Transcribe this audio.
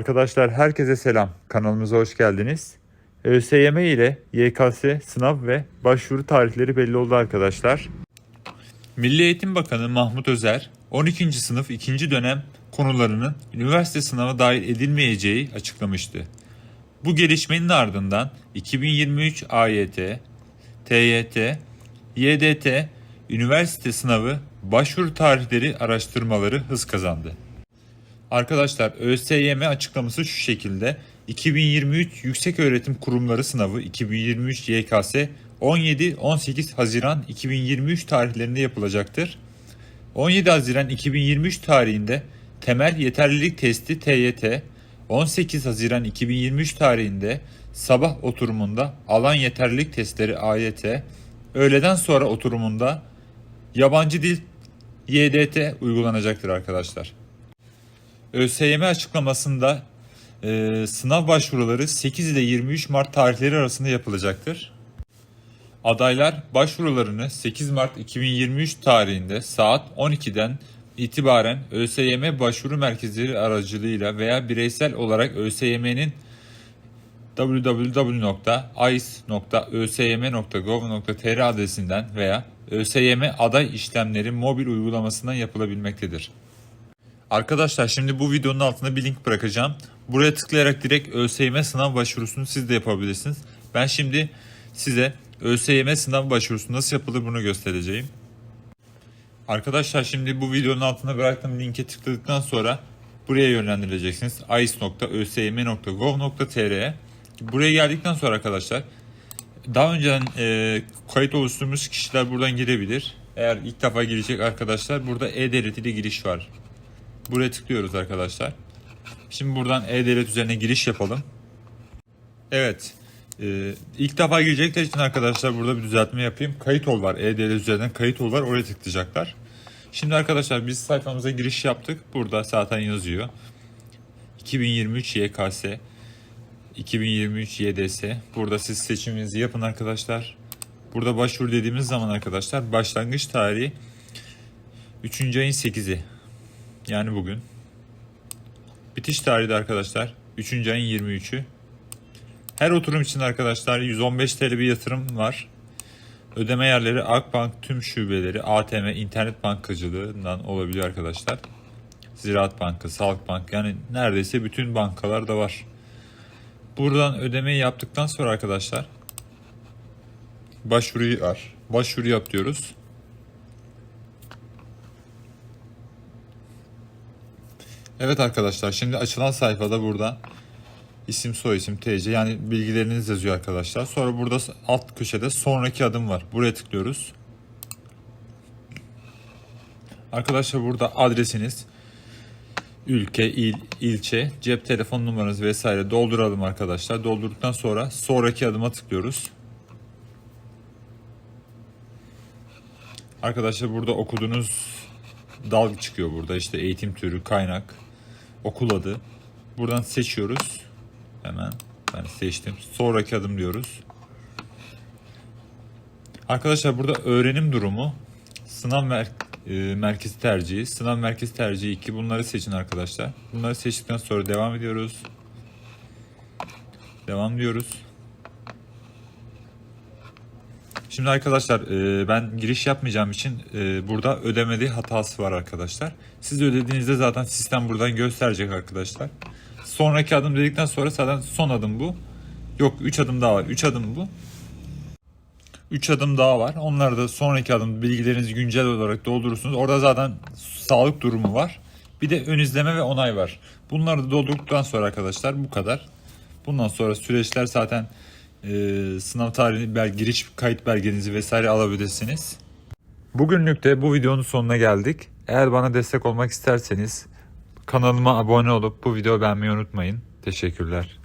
Arkadaşlar herkese selam. Kanalımıza hoş geldiniz. ÖSYM ile YKS sınav ve başvuru tarihleri belli oldu arkadaşlar. Milli Eğitim Bakanı Mahmut Özer 12. sınıf 2. dönem konularının üniversite sınavı dahil edilmeyeceği açıklamıştı. Bu gelişmenin ardından 2023 AYT, TYT, YDT üniversite sınavı başvuru tarihleri araştırmaları hız kazandı. Arkadaşlar ÖSYM açıklaması şu şekilde. 2023 Yükseköğretim Kurumları sınavı 2023 YKS 17-18 Haziran 2023 tarihlerinde yapılacaktır. 17 Haziran 2023 tarihinde temel yeterlilik testi TYT, 18 Haziran 2023 tarihinde sabah oturumunda alan yeterlilik testleri AYT, öğleden sonra oturumunda yabancı dil YDT uygulanacaktır arkadaşlar. ÖSYM açıklamasında e, sınav başvuruları 8 ile 23 Mart tarihleri arasında yapılacaktır. Adaylar başvurularını 8 Mart 2023 tarihinde saat 12'den itibaren ÖSYM başvuru merkezleri aracılığıyla veya bireysel olarak ÖSYM'nin www.ice.ösym.gov.tr adresinden veya ÖSYM aday işlemleri mobil uygulamasından yapılabilmektedir. Arkadaşlar şimdi bu videonun altına bir link bırakacağım. Buraya tıklayarak direkt ÖSYM sınav başvurusunu siz de yapabilirsiniz. Ben şimdi size ÖSYM sınav başvurusu nasıl yapılır bunu göstereceğim. Arkadaşlar şimdi bu videonun altına bıraktığım linke tıkladıktan sonra buraya yönlendireceksiniz. ice.ösym.gov.tr'ye Buraya geldikten sonra arkadaşlar daha önceden e, kayıt oluşturmuş kişiler buradan girebilir. Eğer ilk defa girecek arkadaşlar burada e-devlet ile giriş var. Buraya tıklıyoruz arkadaşlar. Şimdi buradan e-devlet üzerine giriş yapalım. Evet. Ee, ilk defa girecekler için arkadaşlar burada bir düzeltme yapayım. Kayıt ol var. E-devlet üzerinden kayıt ol var. Oraya tıklayacaklar. Şimdi arkadaşlar biz sayfamıza giriş yaptık. Burada zaten yazıyor. 2023 YKS 2023 YDS. Burada siz seçiminizi yapın arkadaşlar. Burada başvuru dediğimiz zaman arkadaşlar başlangıç tarihi 3. ayın 8'i. Yani bugün. Bitiş tarihi de arkadaşlar 3. ayın 23'ü. Her oturum için arkadaşlar 115 TL bir yatırım var. Ödeme yerleri Akbank tüm şubeleri, ATM, internet bankacılığından olabiliyor arkadaşlar. Ziraat Bankası, Sağlık Bank yani neredeyse bütün bankalar da var. Buradan ödemeyi yaptıktan sonra arkadaşlar başvuruyu var. Başvuru yap diyoruz. Evet arkadaşlar şimdi açılan sayfada burada isim soy isim TC yani bilgileriniz yazıyor arkadaşlar. Sonra burada alt köşede sonraki adım var. Buraya tıklıyoruz. Arkadaşlar burada adresiniz, ülke, il, ilçe, cep telefon numaranız vesaire dolduralım arkadaşlar. Doldurduktan sonra sonraki adıma tıklıyoruz. Arkadaşlar burada okuduğunuz dal çıkıyor burada işte eğitim türü, kaynak, okul adı. Buradan seçiyoruz. Hemen ben seçtim. Sonraki adım diyoruz. Arkadaşlar burada öğrenim durumu, sınav mer e, merkezi tercihi, sınav merkezi tercihi 2 bunları seçin arkadaşlar. Bunları seçtikten sonra devam ediyoruz. Devam diyoruz. Şimdi arkadaşlar e, ben giriş yapmayacağım için e, burada ödemede hatası var arkadaşlar. Siz ödediğinizde zaten sistem buradan gösterecek arkadaşlar. Sonraki adım dedikten sonra zaten son adım bu. Yok 3 adım daha var. 3 adım bu. 3 adım daha var. Onlar da sonraki adım bilgilerinizi güncel olarak doldurursunuz. Orada zaten sağlık durumu var. Bir de ön izleme ve onay var. Bunları da doldurduktan sonra arkadaşlar bu kadar. Bundan sonra süreçler zaten e, sınav tarihini, bel, giriş kayıt belgenizi vesaire alabilirsiniz. Bugünlük de bu videonun sonuna geldik. Eğer bana destek olmak isterseniz kanalıma abone olup bu videoyu beğenmeyi unutmayın. Teşekkürler.